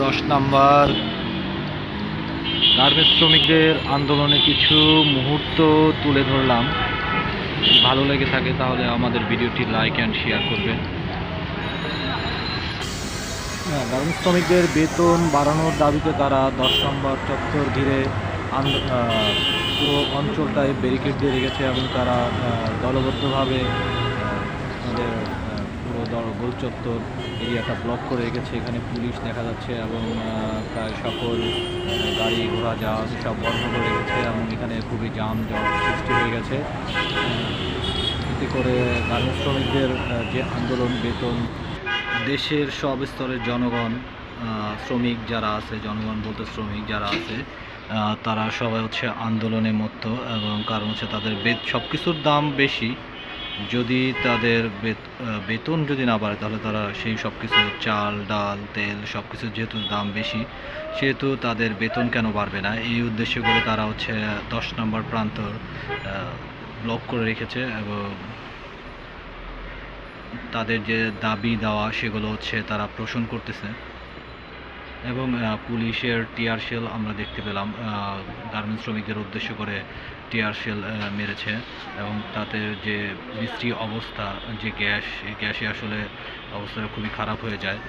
দশ number. Garments শ্রমিকদের আন্দোলনে কিছু মুহূর্ত তুলে ধরলাম। ভালো লেগে থাকে তাহলে আমাদের ভিডিওটি লাইক অ্যান্ড শেয়ার করবেন। হ্যাঁ, গার্মেন্টস শ্রমিকদের বেতন বাড়ানোর দাবিতে তারা দশ নম্বর চত্বর ঘিরে পুরো অঞ্চলটায় ব্যারিকেড দিয়ে রেখেছে এবং তারা দলবদ্ধভাবে আহ, গোল চত্বর এরিয়াটা ব্লক করে রেখেছে। এখানে পুলিশ দেখা যাচ্ছে এবং প্রায় সকল গাড়ি ঘোড়া যাওয়া সব বন্ধ করে রেখেছে এবং এখানে খুবই জাম জট সৃষ্টি হয়ে গেছে। এতে করে গার্মেন্টস শ্রমিকদের যে আন্দোলন, বেতন, দেশের সব স্তরের জনগণ শ্রমিক যারা আছে, জনগণ বলতে শ্রমিক যারা আছে তারা সবাই হচ্ছে আন্দোলনে মত্ত এবং কারণ হচ্ছে তাদের বেত সব কিছুর দাম বেশি। যদি তাদের বেত- বেতন যদি না বাড়ে, তাহলে তারা সেই সব কিছু চাল, ডাল, তেল সব কিছুর যেহেতু দাম বেশি, সেহেতু তাদের বেতন কেন বাড়বে না? এই উদ্দেশ্য করে তারা হচ্ছে দশ নম্বর প্রান্ত ব্লক করে রেখেছে এবং তাদের যে দাবি দেওয়া, সেগুলো হচ্ছে তারা পোষণ করতেছে। এবং পুলিশের টিয়ার শেল আমরা দেখতে পেলাম। গার্মেন্টস শ্রমিকদের উদ্দেশ্য করে টিয়ার শেল মেরেছে এবং তাতে যে বৃষ্টি অবস্থা, যে গ্যাস, এই গ্যাসে আসলে অবস্থাটা খুবই খারাপ হয়ে যায়।